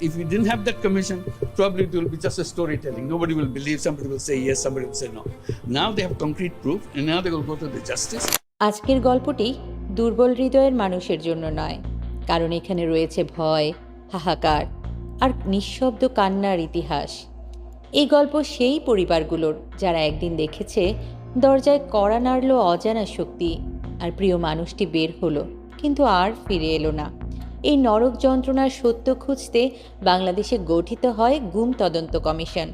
If you didn't have that commission, probably it will be just a storytelling. Nobody will believe, somebody will say yes, somebody will say no. Now they have concrete proof, and now they will go to the justice. আজকের গল্পটি দুর্বল হৃদয়ের মানুষের জন্য নয় কারণ এখানে রয়েছে ভয় হাহাকার আর নিঃশব্দ কান্নার ইতিহাস এই গল্প সেই পরিবারগুলোর যারা একদিন দেখেছে দরজায় কড়া নাড়ল অজানা শক্তি আর প্রিয় মানুষটি বের হলো কিন্তু আর ফিরে এলো না এই নরক যন্ত্রণার সত্য খুঁজতে বাংলাদেশে গঠিত হয় গুম তদন্ত কমিশন।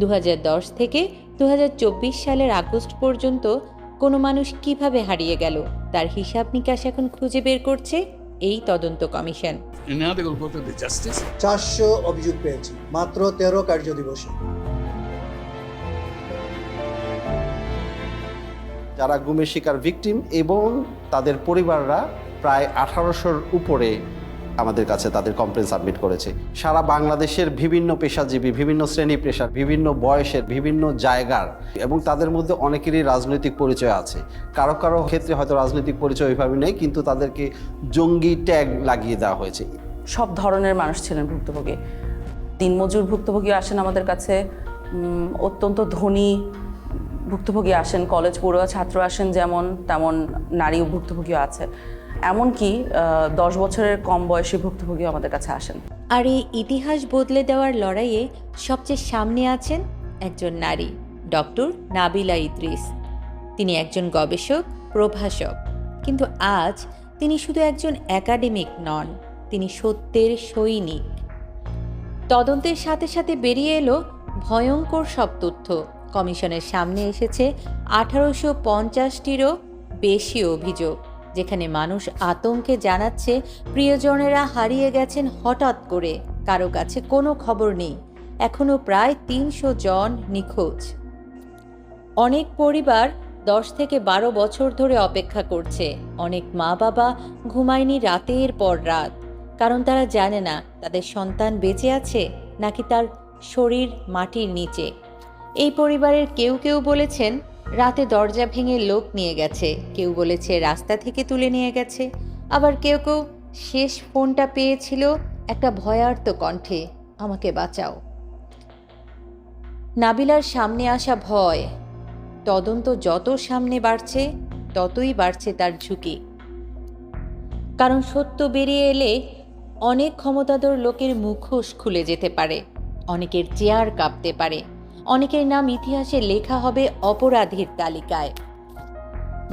দু হাজার দশ থেকে দু হাজার চব্বিশ সালের আগস্ট পর্যন্ত কোনো মানুষ কীভাবে হারিয়ে গেল তার হিসাব নিকাশ এখন খুঁজে বের করছে এই তদন্ত কমিশন. চারশো অভিযোগ পেয়েছি মাত্র তেরো কার্য দিবসে। যারা গুমের শিকার ভিকটিম এবং তাদের পরিবাররা প্রায় আঠারোশোর উপরে আমাদের কাছে তাদের কমপ্লেন সাবমিট করেছে। সারা বাংলাদেশের বিভিন্ন পেশাজীবী, বিভিন্ন শ্রেণি পেশার, বিভিন্ন বয়সের, বিভিন্ন জায়গার এবং তাদের মধ্যে অনেকেরই রাজনৈতিক পরিচয় আছে। কারও কারও ক্ষেত্রে হয়তো রাজনৈতিক পরিচয় ওইভাবে নেই, কিন্তু তাদেরকে জঙ্গি ট্যাগ লাগিয়ে দেওয়া হয়েছে। সব ধরনের মানুষ ছিলেন ভুক্তভোগী। দিনমজুর ভুক্তভোগী আসেন আমাদের কাছে অত্যন্ত ধনী ভুক্তভোগী আসেন, কলেজ পড়ুয়া ছাত্র আসেন যেমন, তেমন নারী ভুক্তভোগীও আছে। এমনকি দশ বছরের কম বয়সী ভুক্তভোগী আমাদের কাছে আসেন। আর এই ইতিহাস বদলে দেওয়ার লড়াইয়ে সবচেয়ে সামনে আছেন একজন নারী, ডক্টর নাবিলা ইদ্রিস। তিনি একজন গবেষক, প্রভাষক। কিন্তু আজ তিনি শুধু একজন একাডেমিক নন, তিনি সত্যের সৈনিক। তদন্তের সাথে সাথে বেরিয়ে এলো ভয়ঙ্কর সব তথ্য। কমিশনের সামনে এসেছে আঠারোশো পঞ্চাশটিরও বেশি অভিযোগ। যেখানে মানুষ আতঙ্কে জানাচ্ছে প্রিয়জনেরা হারিয়ে গেছেন হঠাৎ করে। কারও কাছে কোনো খবর নেই। এখনও প্রায় তিনশো জন নিখোঁজ। অনেক পরিবার দশ থেকে বারো বছর ধরে অপেক্ষা করছে। অনেক মা বাবা ঘুমায়নি রাতের পর রাত। কারণ তারা জানে না, তাদের সন্তান বেঁচে আছে নাকি তার শরীর মাটির নিচে। এই পরিবারের কেউ কেউ বলেছেন, রাতে দরজা ভেঙে লোক নিয়ে গেছে। কেউ বলেছে রাস্তা থেকে তুলে নিয়ে গেছে। আবার কেউ কেউ, শেষ ফোনটা পেয়েছিল একটা ভয়ার্ত কণ্ঠে, আমাকে বাঁচাও। নাবিলার সামনে আসা ভয়। তদন্ত যত সামনে বাড়ছে, ততই বাড়ছে তার ঝুঁকি। কারণ সত্য বেরিয়ে এলে অনেক ক্ষমতাধর লোকের মুখোশ খুলে যেতে পারে, অনেকের চেয়ার কাঁপতে পারে। অনেকের নাম ইতিহাসে লেখা হবে অপরাধীর তালিকায়।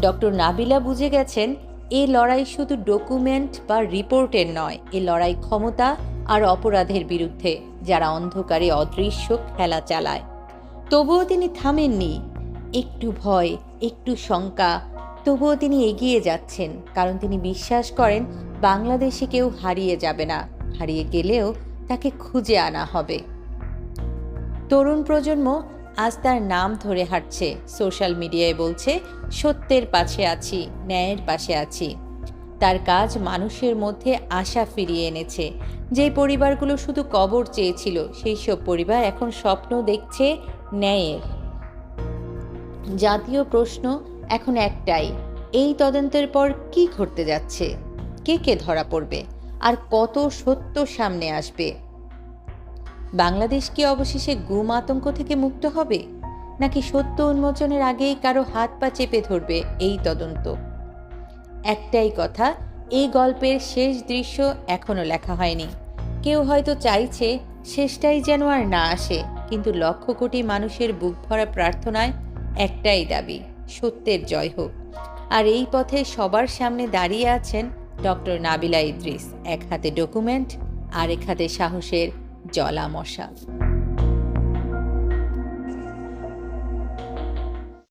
ডক্টর নাবিলা বুঝে গেছেন, এ লড়াই শুধু ডকুমেন্ট বা রিপোর্টের নয়, এ লড়াই ক্ষমতা আর অপরাধের বিরুদ্ধে, যারা অন্ধকারে অদৃশ্য খেলা চালায়। তবুও তিনি থামেননি। একটু ভয়, একটু শঙ্কা, তবুও তিনি এগিয়ে যাচ্ছেন, কারণ তিনি বিশ্বাস করেন, বাংলাদেশে কেউ হারিয়ে যাবে না, হারিয়ে গেলেও তাকে খুঁজে আনা হবে। তরুণ প্রজন্ম আজ তার নাম ধরে হাঁটছে। সোশ্যাল মিডিয়ায় বলছে, সত্যের পাশে আছি, ন্যায়ের পাশে আছি। তার কাজ মানুষের মধ্যে আশা ফিরিয়ে এনেছে। যে পরিবারগুলো শুধু কবর চেয়েছিল সেই সব পরিবার এখন স্বপ্ন দেখছে ন্যায়ের। জাতীয় প্রশ্ন এখন একটাই, এই তদন্তের পর কি ঘটতে যাচ্ছে? কে কে ধরা পড়বে? আর কত সত্য সামনে আসবে? বাংলাদেশ কি অবশেষে গুম আতঙ্ক থেকে মুক্ত হবে? নাকি সত্য উন্মোচনের আগেই কারও হাত পা চেপে ধরবে এই তদন্ত? একটাই কথা, এই গল্পের শেষ দৃশ্য এখনও লেখা হয়নি। কেউ হয়তো চাইছে শেষটাই যেন আর না আসে, কিন্তু লক্ষ কোটি মানুষের বুক ভরা প্রার্থনায় একটাই দাবি, সত্যের জয় হোক। আর এই পথে সবার সামনে দাঁড়িয়ে আছেন ডক্টর নাবিলা ইদ্রিস, এক হাতে ডকুমেন্ট আর এক হাতে সাহসের জলা মশা